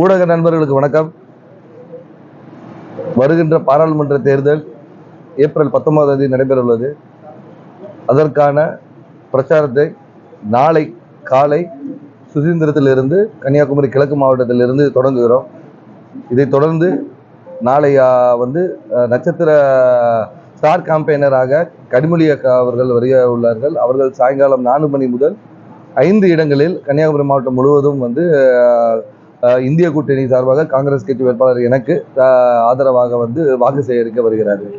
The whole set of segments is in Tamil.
ஊடக நண்பர்களுக்கு வணக்கம். வருகின்ற பாராளுமன்ற தேர்தல் ஏப்ரல் பத்தொன்பதாம் தேதி நடைபெற உள்ளது அதற்கான பிரச்சாரத்தை நாளை காலை சுதந்திரத்திலிருந்து கன்னியாகுமரி கிழக்கு மாவட்டத்திலிருந்து தொடங்குகிறோம். இதைத் தொடர்ந்து நாளை வந்து நட்சத்திர ஸ்டார் கேம்பெயினராக கனிமொழி அக்கா அவர்கள் வருக உள்ளார்கள். அவர்கள் சாயங்காலம் நான்கு மணி முதல் ஐந்து இடங்களில் கன்னியாகுமரி மாவட்டம் முழுவதும் வந்து இந்திய கூட்டணி சார்பாக காங்கிரஸ் கட்சி வேட்பாளர் எனக்கு ஆதரவாக வந்து வாக்கு சேகரிக்க வருகிறார்கள்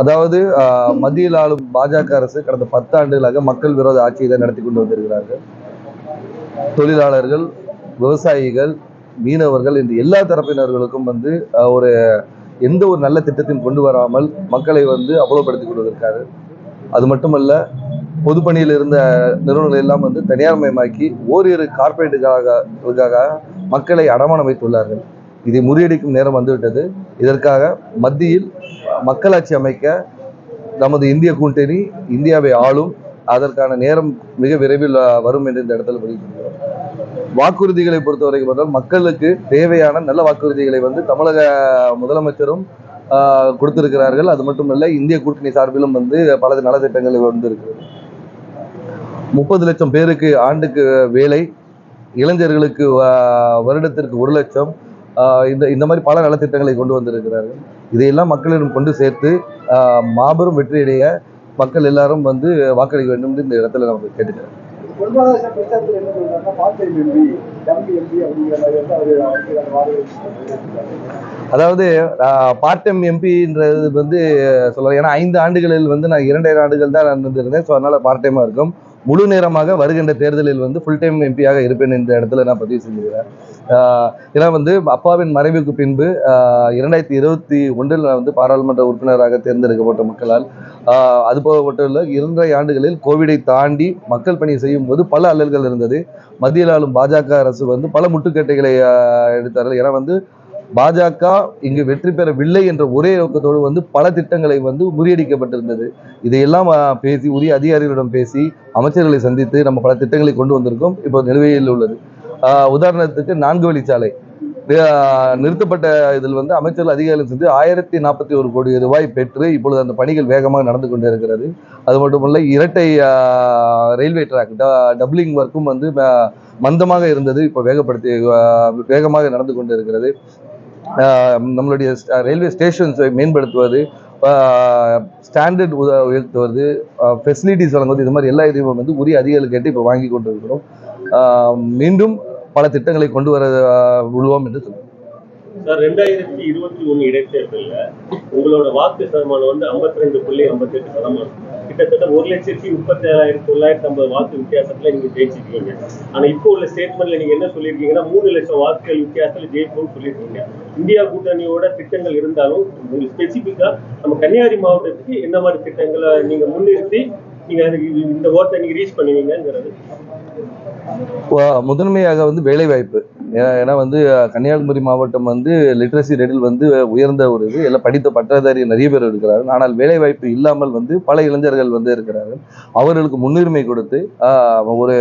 அதாவது மத்தியில் ஆளும் பாஜக அரசு கடந்த பத்து ஆண்டுகளாக மக்கள் விரோத ஆட்சியை நடத்தி கொண்டு வந்திருக்கிறார்கள். தொழிலாளர்கள் விவசாயிகள் மீனவர்கள் இந்த எல்லா தரப்பினர்களுக்கும் வந்து ஒரு எந்த ஒரு நல்ல திட்டத்தையும் கொண்டு வராமல் மக்களை வந்து அவ்வளவுபடுத்தி கொண்டிருக்காரு அது மட்டுமல்ல பொதுப்பணியில் இருந்த நிறுவனங்கள் எல்லாம் வந்து தனியார் மயமாக்கி ஓரிரு கார்ப்பரேட்டுகளாக மக்களை அடமானம் வைத்துள்ளார்கள். இதை முறியடிக்கும் நேரம் வந்துவிட்டது. இதற்காக மத்தியில் மக்களாட்சி அமைக்க நமது இந்திய கூட்டணி இந்தியாவை ஆளும் அதற்கான நேரம் மிக விரைவில் வரும் என்று இந்த இடத்துல பதிவு வாக்குறுதிகளை பொறுத்தவரைக்கும் பார்த்தால் மக்களுக்கு தேவையான நல்ல வாக்குறுதிகளை வந்து தமிழக முதலமைச்சரும் கொடுத்திருக்கிறார்கள். அது இல்லை இந்திய கூட்டணி சார்பிலும் வந்து பல நலத்திட்டங்கள் வந்திருக்கிறது. முப்பது லட்சம் பேருக்கு ஆண்டுக்கு வேலை இளைஞர்களுக்கு வருடத்திற்கு ஒரு லட்சம் இந்த இந்த மாதிரி பல நலத்திட்டங்களை கொண்டு வந்திருக்கிறார்கள். இதையெல்லாம் மக்களிடம் கொண்டு சேர்த்து மாபெரும் வெற்றியடைய மக்கள் எல்லாரும் வந்து வாக்களிக்க வேண்டும் என்று இந்த இடத்துல நமக்கு கேட்டுக்கிறேன். பொருளாதார பிரச்சாரத்தில் என்ன சொல்றாருன்னா பார்ட் டைம் எம்பி டம்பி எம்பி அப்படிங்கிற மாதிரி வந்து அவர் அவருக்கு அந்த அதாவது பார்ட் டைம் எம்பின்றது வந்து சொல்லலாம் ஏன்னா ஐந்து ஆண்டுகளில் வந்து நான் இரண்டரை ஆண்டுகள் தான் நான் இருந்திருந்தேன் ஸோ அதனால் பார்ட் டைமாக இருக்கும். முழு நேரமாக வருகின்ற தேர்தலில் வந்து ஃபுல் டைம் எம்பியாக இருப்பேன் இந்த இடத்துல நான் பதிவு செஞ்சுக்கிறேன். ஏன்னா வந்து அப்பாவின் மறைவுக்கு பின்பு இரண்டாயிரத்தி இருபத்தி ஒன்றில் நான் வந்து பாராளுமன்ற உறுப்பினராக தேர்ந்தெடுக்கப்பட்ட மக்களால் அதுபோக மட்டும் இல்லை இரண்டரை ஆண்டுகளில் கோவிடை தாண்டி மக்கள் பணி செய்யும் போது பல அல்லல்கள் இருந்தது. மத்தியில் ஆளும் பாஜக அரசு வந்து பல முட்டுக்கட்டைகளை எடுத்தார்கள். ஏன்னா வந்து பாஜக இங்கு வெற்றி பெறவில்லை என்ற ஒரே நோக்கத்தோடு வந்து பல திட்டங்களை வந்து முறியடிக்கப்பட்டிருந்தது. இதையெல்லாம் பேசி உரிய அதிகாரிகளிடம் பேசி அமைச்சர்களை சந்தித்து நம்ம பல திட்டங்களை கொண்டு வந்திருக்கோம். இப்போ நிலுவையில் உள்ளது. உதாரணத்துக்கு நான்கு வழிச்சாலை நிறுத்தப்பட்ட இதில் வந்து அமைச்சர்கள் அதிகாரிகள் சென்று ஆயிரத்தி நாற்பத்தி ஒரு கோடி ரூபாய் பெற்று இப்பொழுது அந்த பணிகள் வேகமாக நடந்து கொண்டு இருக்கிறது. அது மட்டுமல்ல இரட்டை ரயில்வே ட்ராக் டபுளிங் ஒர்க்கும் வந்து மந்தமாக இருந்தது. இப்போ வேகப்படுத்தி வேகமாக நடந்து கொண்டு இருக்கிறது. நம்மளுடைய ரயில்வே ஸ்டேஷன்ஸை மேம்படுத்துவது ஸ்டாண்டர்ட் உயர்த்துவது ஃபெசிலிட்டிஸ் வழங்குவது இது மாதிரி எல்லா இதையும் வந்து உரிய அதிகாரிகள் கேட்டு இப்போ வாங்கி கொண்டு இருக்கிறோம் மீண்டும் பல திட்டங்களை கொண்டு வர உள்ளோம் என்று சொல்லுவோம் சார் ரெண்டாயிரத்தி இருபத்தி ஒண்ணு இடைத்தேர்தலில் உங்களோட வாக்கு சதமானம் வந்து 52.58% ரெண்டு புள்ளி ஐம்பத்தி எட்டு சதமானம். கிட்டத்தட்ட ஒரு லட்சத்தி முப்பத்தி ஏழாயிரத்தி தொள்ளாயிரத்தி ஐம்பது வாக்கு வித்தியாசத்துல நீங்க ஜெயிச்சிருக்கீங்க. ஆனா இப்போ உள்ள ஸ்டேட்மெண்ட்ல நீங்க என்ன சொல்லியிருக்கீங்கன்னா மூணு லட்சம் வாக்குகள் வித்தியாசத்துல ஜெயிப்போம்னு சொல்லியிருக்கீங்க. இந்தியா கூட்டணியோட திட்டங்கள் இருந்தாலும் உங்களுக்கு ஸ்பெசிபிக்கா நம்ம கன்னியாகுமரி மாவட்டத்துக்கு என்ன மாதிரி திட்டங்களை நீங்க முன்னிறுத்தி நீங்க அதுக்கு இந்த ஓட்டை நீங்க ரீச் பண்ணுவீங்கிறது முதன்மையாக வந்து வேலைவாய்ப்பு. ஏ- ஏன்னா வந்து கன்னியாகுமரி மாவட்டம் வந்து லிட்ரஸி ரேட்டில் வந்து உயர்ந்த ஒரு இது. எல்லாம் படித்த பட்டதாரி நிறைய பேர் இருக்கிறார்கள். ஆனால் வேலைவாய்ப்பு இல்லாமல் வந்து பல இளைஞர்கள் வந்து இருக்கிறார்கள். அவர்களுக்கு முன்னுரிமை கொடுத்து ஒரு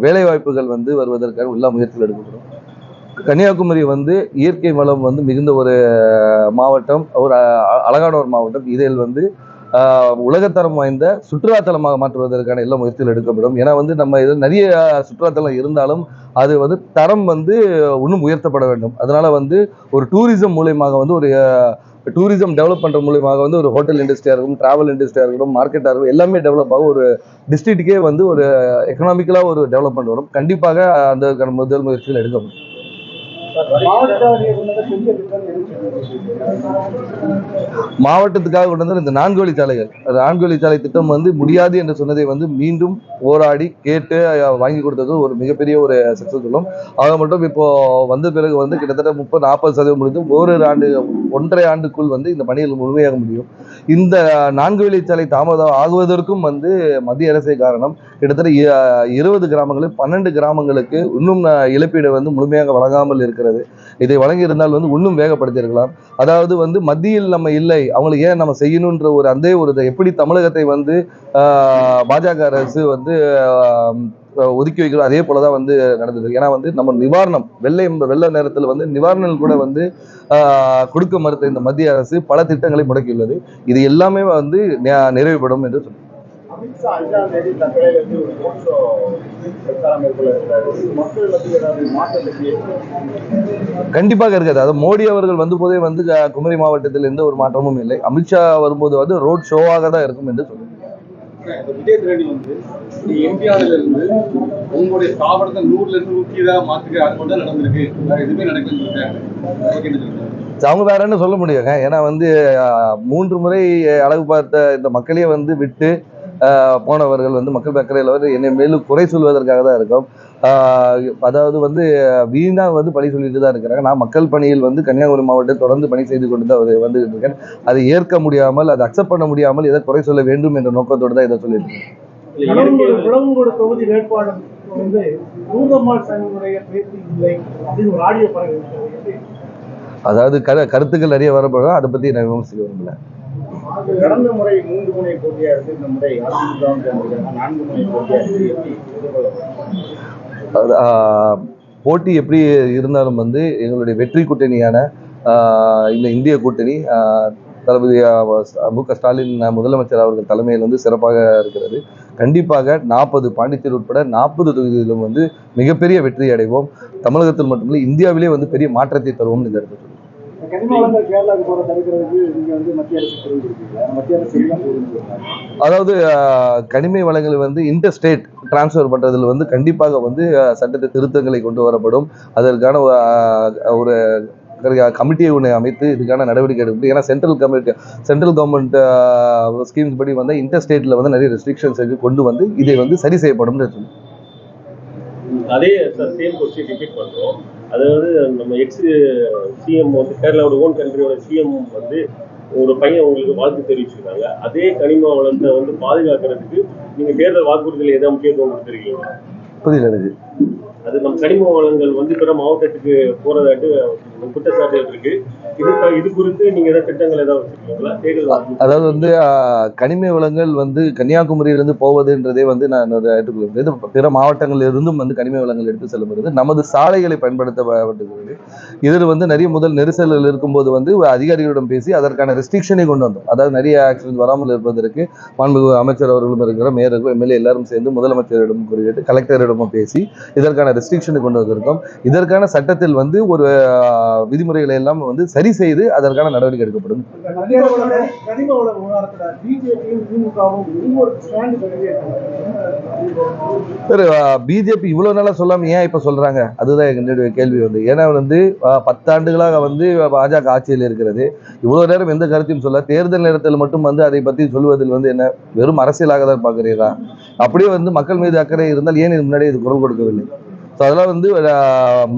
வேலைவாய்ப்புகள் வந்து வருவதற்காக எல்லா முயற்சிகள் எடுக்கிறோம். கன்னியாகுமரி வந்து இயற்கை வளம் வந்து மிகுந்த ஒரு மாவட்டம். ஒரு அ- அழகான ஒரு மாவட்டம். இதில் வந்து உலகத்தரம் வாய்ந்த சுற்றுலாத்தலமாக மாற்றுவதற்கான எல்லா முயற்சிகள் எடுக்கப்படும். ஏன்னா வந்து நம்ம இதில் நிறைய சுற்றுலாத்தலம் இருந்தாலும் அது வந்து தரம் வந்து இன்னும் உயர்த்தப்பட வேண்டும். அதனால வந்து ஒரு டூரிசம் மூலயமாக வந்து ஒரு டூரிசம் டெவலப் பண்ணுற மூலியமாக வந்து ஒரு ஹோட்டல் இண்டஸ்ட்ரியாக இருக்கும் ட்ராவல் இண்டஸ்ட்ரியாக இருக்கட்டும் மார்க்கெட்டாக இருக்கும் எல்லாமே டெவலப் ஆகும் ஒரு டிஸ்ட்ரிக்ட்டுக்கே வந்து ஒரு எக்கனாமிக்கலாக ஒரு டெவலப்மெண்ட் வரும். கண்டிப்பாக அந்த முதல் முயற்சிகள் எடுக்கப்படும். மாவட்டத்துக்காக கொண்டு வந்த இந்த நான்கு வழிச்சாலைகள் அந்த நான்கு வழிச்சாலை திட்டம் வந்து முடியாது என்று சொன்னதை வந்து மீண்டும் போராடி கேட்டு வாங்கி கொடுத்தது ஒரு மிகப்பெரிய ஒரு சக்சஸ் சொல்லும். ஆக மட்டும் இப்போ வந்த பிறகு வந்து கிட்டத்தட்ட முப்பது நாற்பது சதவீதம் முடிந்து ஓரிரு ஆண்டு ஒன்றரை ஆண்டுக்குள் வந்து இந்த பணிகள் முழுமையாக முடியும். இந்த நான்கு வழிச்சாலை தாமதம் ஆகுவதற்கும் வந்து மத்திய அரசே காரணம். கிட்டத்தட்ட இருபது கிராமங்களில் பன்னெண்டு கிராமங்களுக்கு இன்னும் இழப்பீடு வந்து முழுமையாக வழங்காமல் இருக்கிறது. இதை வழங்கியிருந்தால் வந்து இன்னும் வேகப்படுத்தியிருக்கலாம். அதாவது வந்து மத்தியில் நம்ம இல்லை அவங்களுக்கு ஏன் நம்ம செய்யணுன்ற ஒரு அந்த ஒரு இதை எப்படி தமிழகத்தை வந்து பாஜக அரசு வந்து ஒதுக்கி வைக்கிறோம் அதே போல தான் வந்து நடந்தது. ஏன்னா வந்து நம்ம நிவாரணம் வெள்ளை வெள்ள நேரத்தில் வந்து நிவாரணங்கள் கூட வந்து கொடுக்க மறுத்த இந்த மத்திய அரசு பல திட்டங்களை முடக்கியுள்ளது. இது எல்லாமே வந்து நிறைவுபடும் என்று கண்டிப்பாக இருக்காது. அது மோடி அவர்கள் வந்த போதே வந்து குமரி மாவட்டத்தில் எந்த ஒரு மாற்றமும் இல்லை. அமித்ஷா வரும்போது வந்து ரோட் ஷோவாக தான் இருக்கும் என்று சொல்றேன் விஜய் திரேடி வந்து எம்பிஆர்ல இருந்து உங்களுடைய ஸ்தாபனத்தை நூறுல இருந்து நூற்றி தான் மாத்துக்கு அது மட்டும் நடந்திருக்கு. வேற எதுவுமே நடக்குன்னு அவங்க வேற என்ன சொல்ல முடியுங்க ஏன்னா வந்து மூன்று முறை அழகு பார்த்த இந்த மக்களையே வந்து விட்டு போனவர்கள் வந்து மக்கள் அக்கறையில் வந்து என்னை மேலும் குறை சொல்வதற்காக தான் இருக்கும். அதாவது வந்து வீணா வந்து பணி சொல்லிட்டு தான் இருக்கிறாங்க. நான் மக்கள் பணியில் வந்து கன்னியாகுமரி மாவட்டத்தில் தொடர்ந்து பணி செய்து கொண்டு தான் வந்து வந்துட்டு இருக்கேன். அதை ஏற்க முடியாமல் அதை அக்செப்ட் பண்ண முடியாமல் எதை குறை சொல்ல வேண்டும் என்ற நோக்கத்தோடு தான் இதை சொல்லியிருக்கேன் தொகுதி வேட்பாளர் வந்து நூதம்மாள் சங்கமுடைய பேச்சு இல்லை அப்படின்னு ஒரு ஆடியோ பரவி இருக்கிறது. அதாவது கரு கருத்துக்கள் நிறைய வரப்படும் அதை பற்றி நான் விமர்சிக்க விரும்பல. கடந்த முறை மூன்று முனை போட்டியா இருக்கு இந்த முறை அதிமுக நான்கு முனை போட்டியா இருக்கு எப்படி போட்டி எப்படி இருந்தாலும் வந்து எங்களுடைய வெற்றி கூட்டணியான இந்த இந்திய கூட்டணி தளபதி மு க ஸ்டாலின் முதலமைச்சர் அவர்கள் தலைமையில் வந்து சிறப்பாக இருக்கிறது. கண்டிப்பாக நாற்பது பாண்டிச்சேரி உட்பட நாற்பது தொகுதிகளிலும் வந்து மிகப்பெரிய வெற்றி அடைவோம். தமிழகத்தில் மட்டுமில்லை இந்தியாவிலே வந்து பெரிய மாற்றத்தை தருவோம் இந்த இடத்துல அதாவது கனிம வளங்களை வந்து இன்டர் ஸ்டேட் டிரான்ஸ்ஃபர் பண்றதுல வந்து கண்டிப்பாக வந்து சட்டத்தை திருத்தங்களை கொண்டு வரப்படும். அதற்கான ஒரு கமிட்டியை ஒன்று அமைத்து இதுக்கான நடவடிக்கை எடுக்கும் ஏன்னா central committee central government schemes படி வந்து இன்டர் ஸ்டேட்ல வந்து நிறைய ரெஸ்ட்ரிக்ஷன்ஸ் கொண்டு வந்து இதை வந்து சரி செய்யப்படும் அதே சேம் கொஸ்டின் ரிப்பீட் பண்றோம். அதாவது நம்ம எக்ஸ் சிஎம் வந்து கேரளாவோட ஓன் கண்ட்ரியோட சிஎம் வந்து ஒரு பையன் உங்களுக்கு வாழ்த்து தெரிவிச்சிருக்காங்க. அதே கனிம வளத்தை வந்து பாதுகாக்கிறதுக்கு நீங்க தேர்தல் வாக்குறுதியில் எதாவது முக்கியத்துவம் கொடுத்துருக்கீங்க புரியல அது நம்ம கனிம வளங்கள் வந்து பிற மாவட்டத்துக்கு போறதாட்டு அதாவது வந்து கனிம வளங்கள் வந்து கன்னியாகுமரியிலிருந்து போவதுன்றதே வந்து நான் இது பிற மாவட்டங்களில் இருந்தும் வந்து கனிம வளங்கள் எடுத்து செல்லப்படுது. நமது சாலைகளை பயன்படுத்தப்பட்டுகிறது இதில் வந்து நிறைய முதல் நெரிசல்கள் இருக்கும்போது வந்து அதிகாரிகளிடம் பேசி அதற்கான ரெஸ்ட்ரிக்ஷனை கொண்டு வந்தோம். அதாவது நிறைய ஆக்சிடென்ட் வராமல் இருப்பதற்கு மாண்புமிகு அமைச்சர் அவர்களும் இருக்கிற மேயர்கள் எம்எல்ஏ எல்லாரும் சேர்ந்து முதலமைச்சரிடம் குறிப்பிட்டு கலெக்டரிடமும் பேசி இதற்கான ரெஸ்ட்ரிக்ஷனை கொண்டு வந்திருக்கோம். இதற்கான சட்டத்தில் வந்து ஒரு விதிமுறைகளை எல்லாம் வந்து சரி செய்து அதற்கான நடவடிக்கை எடுக்கப்படும். சரி பிஜேபி இவ்வளவு நாளா சொல்லாம ஏன் இப்ப சொல்றாங்க? அதுதான் என்னுடைய கேள்வி வந்து. ஏன்னா வந்து பத்தாண்டுகளாக வந்து பாஜக ஆட்சியில் இருக்கிறது. இவ்வளவு நேரம் எந்த கருத்தையும் சொல்ல தேர்தல் நேரத்தில் மட்டும் வந்து அதை பத்தி சொல்வதில் வந்து என்ன வெறும் அரசியலாக தான் பார்க்கிறீர்களா? அப்படியே வந்து மக்கள் மீது அக்கறை இருந்தால் ஏன் முன்னாடி இது குரல் கொடுக்கவில்லை? ஸோ அதெல்லாம் வந்து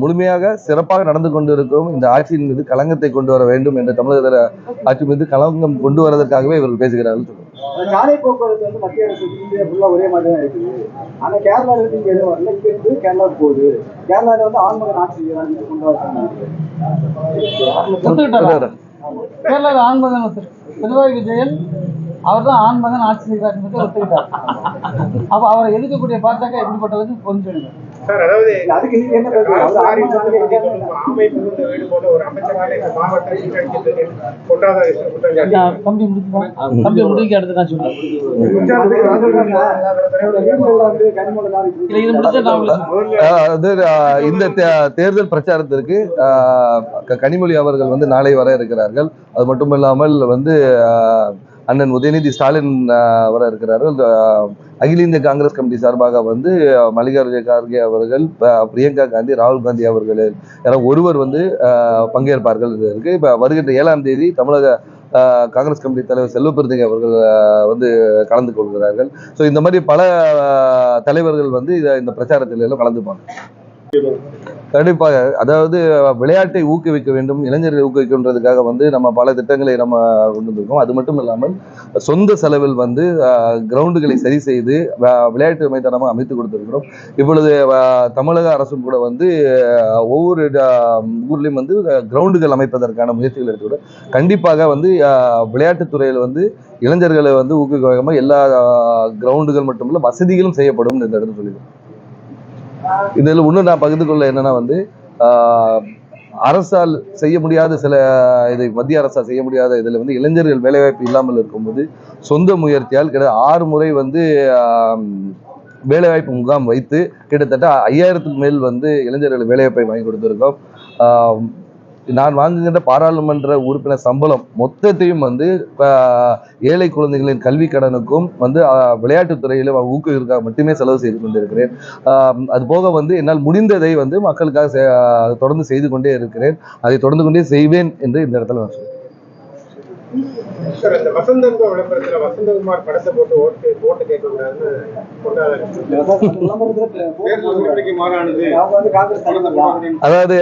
முழுமையாக சிறப்பாக நடந்து கொண்டு இருக்கிறோம் இந்த ஆட்சியின் மீது களங்கத்தை கொண்டு வர வேண்டும் என்ற தமிழக ஆட்சி மீது களங்கம் கொண்டு வரதற்காகவே இவர்கள் பேசுகிறார்கள். சாலை போக்குவரத்து வந்து மத்திய அரசு ஒரே மாதிரி தான் இருக்குது. ஆனா கேரளால இருந்து இங்க எதுவும் வரல. இங்க இருந்து கேரளாவுக்கு போகுது. கேரளால வந்து ஆண்மகன் ஆட்சி கொண்டு வர கேரளாவில் ஆண்மகன் விஜயன் அவர் தான் ஆண்மகன் ஆட்சி செய்கிறார் என்பதை ஒத்துக்கிட்டார். அப்ப அவரை எதிர்க்கக்கூடிய பாஜக எப்படிப்பட்டதுன்னு கொஞ்சம் சார் அதாவது அதுக்கு நீங்க என்ன நான் இந்த தே- தேர்தல் பிரச்சாரத்திற்கு கனிமொழி அவர்கள் வந்து நாளை வர இருக்கிறார்கள். அது மட்டும் இல்லாமல் வந்து அண்ணன் உதயநிதி ஸ்டாலின் ஆஹ் வர இருக்கிறார்கள். அகில இந்திய காங்கிரஸ் கமிட்டி சார்பாக வந்து மல்லிகார்ஜுன கார்கே அவர்கள் பிரியங்கா காந்தி ராகுல் காந்தி அவர்கள் என ஒருவர் வந்து ஆஹ் பங்கேற்பார்கள் இருக்கு. இப்போ வருகின்ற ஏழாம் தேதி தமிழக ஆஹ் காங்கிரஸ் கமிட்டி தலைவர் செல்வப்பிரதிகை அவர்கள் வந்து கலந்து கொள்கிறார்கள். ஸோ இந்த மாதிரி பல தலைவர்கள் வந்து இந்த பிரச்சாரத்தில் எல்லாம் கலந்துப்பாங்க கண்டிப்பாக அதாவது விளையாட்டை ஊக்குவிக்க வேண்டும் இளைஞர்களை ஊக்குவிக்கின்றதுக்காக வந்து நம்ம பல திட்டங்களை நம்ம கொண்டு வந்திருக்கோம். அது மட்டும் இல்லாமல் சொந்த செலவில் வந்து கிரவுண்டுகளை சரி செய்து விளையாட்டு மைதானமாக அமைத்து கொடுத்திருக்கிறோம். இப்பொழுது தமிழக அரசும் கூட வந்து அஹ், ஒவ்வொரு ஊர்லேயும் ஊர்லயும் வந்து கிரவுண்டுகள் அமைப்பதற்கான முயற்சிகள் எடுத்துக்கூட கண்டிப்பாக வந்து விளையாட்டுத்துறையில் வந்து இளைஞர்களை வந்து ஊக்குவிக்காம எல்லா கிரவுண்டுகள் மட்டுமல்ல வசதிகளும் செய்யப்படும் இந்த இடத்துல சொல்லிடுறோம் இதில் இன்னும் நான் பகிர்ந்து கொள்ள என்னன்னா வந்து அரசால் செய்ய முடியாத சில இதை மத்திய அரசால் செய்ய முடியாத இதில் வந்து இளைஞர்கள் வேலைவாய்ப்பு இல்லாமல் இருக்கும்போது சொந்த முயற்சியால் கிட்ட ஆறு முறை வந்து வேலைவாய்ப்பு முகாம் வைத்து கிட்டத்தட்ட ஐயாயிரத்துக்கு மேல் வந்து இளைஞர்கள் வேலைவாய்ப்பை வாங்கி கொடுத்துருக்கோம். நான் வாங்குகின்ற பாராளுமன்ற உறுப்பினர் சம்பளம் மொத்தத்தையும் வந்து ஏழை குழந்தைகளின் கல்வி கடனுக்கும் வந்து விளையாட்டுத் துறையில் ஊக்குவிற்காக மட்டுமே செலவு செய்து கொண்டிருக்கிறேன் அது போக வந்து என்னால் முடிந்ததை வந்து மக்களுக்காக செ- தொடர்ந்து செய்து கொண்டே இருக்கிறேன் அதை தொடர்ந்து கொண்டே செய்வேன் என்று இந்த இடத்துல நான் சொல்றேன். சார் வசந்தங்க விளம்பரத்துல வசந்தகுமார் படத்தை போட்டு ஓட்டு ஓட்டு அதாவது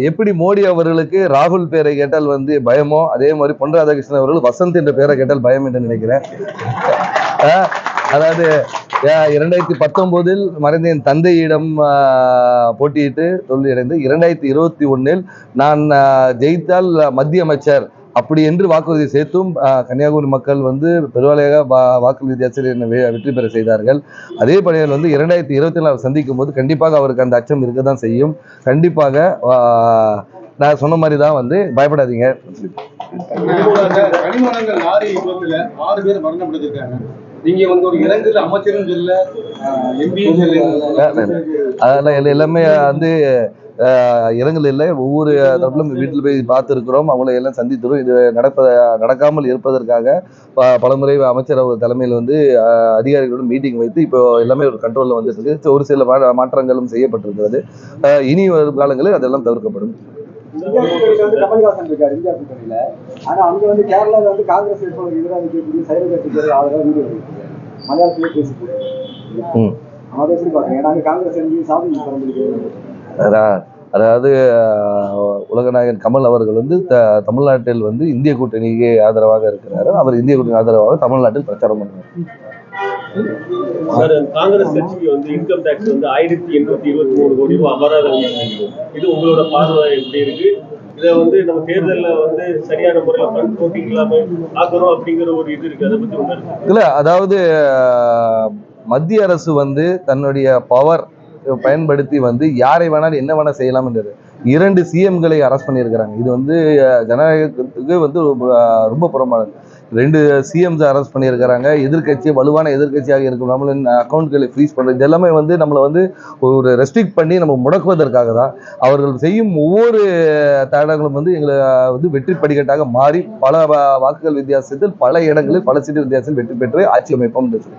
எப்படி மோடி அவர்களுக்கு ராகுல் பேரை கேட்டால் வந்து பயமோ அதே மாதிரி பொன் ராதாகிருஷ்ணன் அவர்கள் வசந்த் என்ற பேரை கேட்டால் பயம் என்று நினைக்கிறேன். அதாவது இரண்டாயிரத்தி பத்தொன்பதில் மறைந்த என் தந்தையிடம் போட்டியிட்டு தோல்வியடைந்து இரண்டாயிரத்தி இருபத்தி ஒன்னில் நான் ஜெயித்தால் மத்திய அமைச்சர் அப்படி என்று வாக்குறுதி சேர்த்தும் கன்னியாகுமரி மக்கள் வந்து பெருவாளையாக வா- வாக்கு வித்தியாசத்தில் வெற்றி பெற செய்தார்கள் அதே பணியில் வந்து இரண்டாயிரத்தி இருபத்தி அவர் சந்திக்கும் போது கண்டிப்பாக அவருக்கு அந்த அச்சம் இருக்க தான் செய்யும் கண்டிப்பாக நான் சொன்ன மாதிரி தான் வந்து பயப்படாதீங்க இந்த கனிமவளங்கள் லாரி விபத்துல ஆறு பேர் மரணப்பட்டிருக்காங்க நீங்க வந்து ஒரு இறங்குல அமைச்சரும் சொல்ல எம்பியும் சொல்ல அதெல்லாம் எல்லா- எல்லாமே வந்து இரங்கல் இல்லை. ஒவ்வொரு தரப்பிலும் வீட்டில் போய் பார்த்துருக்கிறோம். அவங்களை எல்லாம் சந்தித்திரும் இது நடப்ப நடக்காமல் இருப்பதற்காக ப- பலமுறை அமைச்சர் அவர் தலைமையில் வந்து ஆஹ், அதிகாரிகளோட மீட்டிங் வைத்து இப்போ எல்லாமே ஒரு கண்ட்ரோலில் வந்துட்டு இருக்கு. ஒரு சில மா- மாற்றங்களும் செய்யப்பட்டிருக்கிறது. இனி வரும் காலங்களில் அதெல்லாம் தவிர்க்கப்படும். இந்தியா கூட்டணியில வந்து கமல்ஹாசன் இருக்காரு. இந்தியா கூட்டணியில. ஆனா அங்க வந்து கேரளால வந்து காங்கிரஸ் வேட்பாளர் எதிராக இருக்கக்கூடிய சைவ கட்சிக்கு ஆதரவா வீடியோ வெளியிட்டிருக்காரு. மலையாளத்திலே பேசிட்டு ம். அதை எப்படி பாக்குறீங்க ஏன்னா அங்க காங்கிரஸ் எம்பி சாமி பிறந்திருக்கு அதாவது உலகநாயகன் கமல் அவர்கள் வந்து த- தமிழ்நாட்டில் வந்து இந்திய கூட்டணிக்கு ஆதரவாக இருக்கிறாரு. அவர் இந்திய கூட்டணி ஆதரவாக தமிழ்நாட்டில் பிரச்சாரம் பண்ணுறாரு. சார் காங்கிரஸ் கட்சிக்கு வந்து இன்கம் டாக்ஸ் வந்து ஆயிரத்தி எண்ணூத்தி இருபத்தி மூணு கோடி ரூபாய் அபராதம் விதிச்சிருக்கு. இது உங்களோட பார்வை எப்படி இருக்கு? இதை வந்து நம்ம தேர்தல்ல வந்து சரியான முறையில் ஃபண்ட் போட்டிங் இல்லாம ஆக்கணும் அப்படிங்கிற ஒரு இது இருக்கு. அதை பத்தி உங்க இல்ல அதாவது மத்திய அரசு வந்து தன்னுடைய பவர் பயன்படுத்தி வந்து யாரை வேணாலும் என்ன வேணால் செய்யலாம்ன்றது இரண்டு சிஎம்களை அரெஸ்ட் பண்ணியிருக்கிறாங்க. இது வந்து ஜனநாயகத்துக்கு வந்து ரொம்ப- புறம்பானது. ரெண்டு சிஎம்ஸ் அரெஸ்ட் பண்ணியிருக்கிறாங்க. எதிர்க்கட்சி வலுவான எதிர்க்கட்சியாக இருக்கும். நம்மளின் அக்கௌண்ட்களை ஃப்ரீஸ் பண்ணுறது எல்லாமே வந்து நம்மளை வந்து ஒரு ரெஸ்ட்ரிக்ட் பண்ணி நம்ம முடக்குவதற்காக தான். அவர்கள் செய்யும் ஒவ்வொரு தடங்களும் வந்து எங்களை வந்து வெற்றி படிக்கட்டாக மாறி பல வா- வாக்குகள் வித்தியாசத்தில் பல இடங்களில் பல சீட்டு வித்தியாசத்தில் வெற்றி பெற்று ஆட்சி அமைப்போம் என்று சொல்லி.